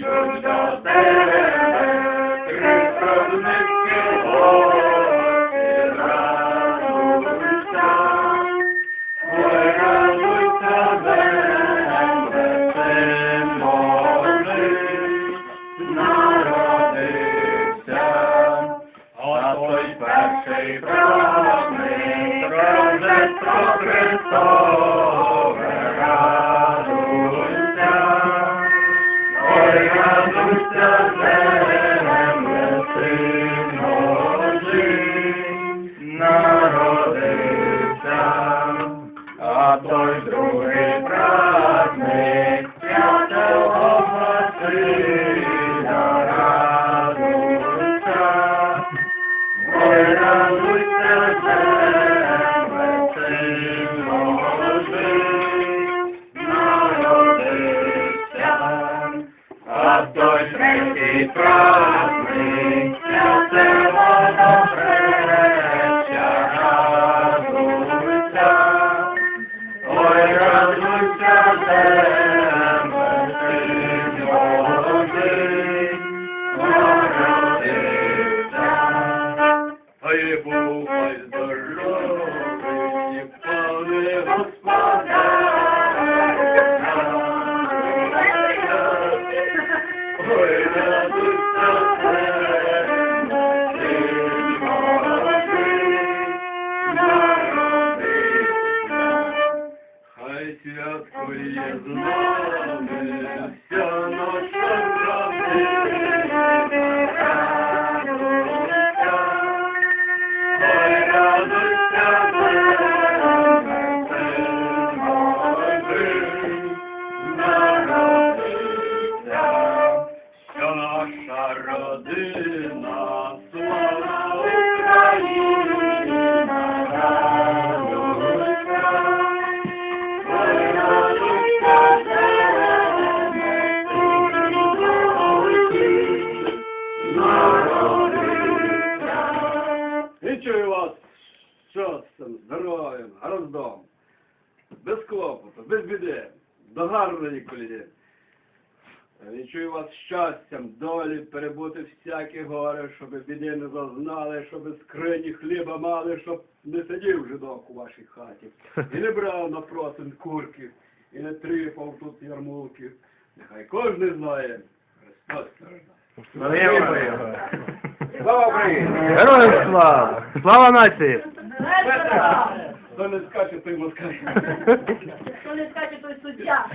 Прийшов до тебе, представницьке горе, радуйся, ой, радуйся, земле, син Божий, народився, а той перший правний, правде про Христос. Ой, другий праздник святого Василя. Радуйся, Ой, радуйся, земле, син молодий, народився, а той третій праздник святого добре. Хай бувай здоровий, пане Господи, Ой, радуйся, земле, син Божий, народився. Хай родина, слава Україна, радуйся, земле, син Вічую вас щастям, здоров'ям, гараздом, без клопоту, без біди, до гарної коліди. Вічую вас щастям, долі перебути всякі гори, щоб біди не зазнали, щоб скрині хліба мали, щоб не сидів жидок у вашій хаті. І не брав на просин курки, і не тріпав тут ярмулки. Нехай кожен знає, Христос страждає. Слава Україні! Героям слава! Слава нації! Хто не скаче, той москаль. Хто не скаче, той суддя.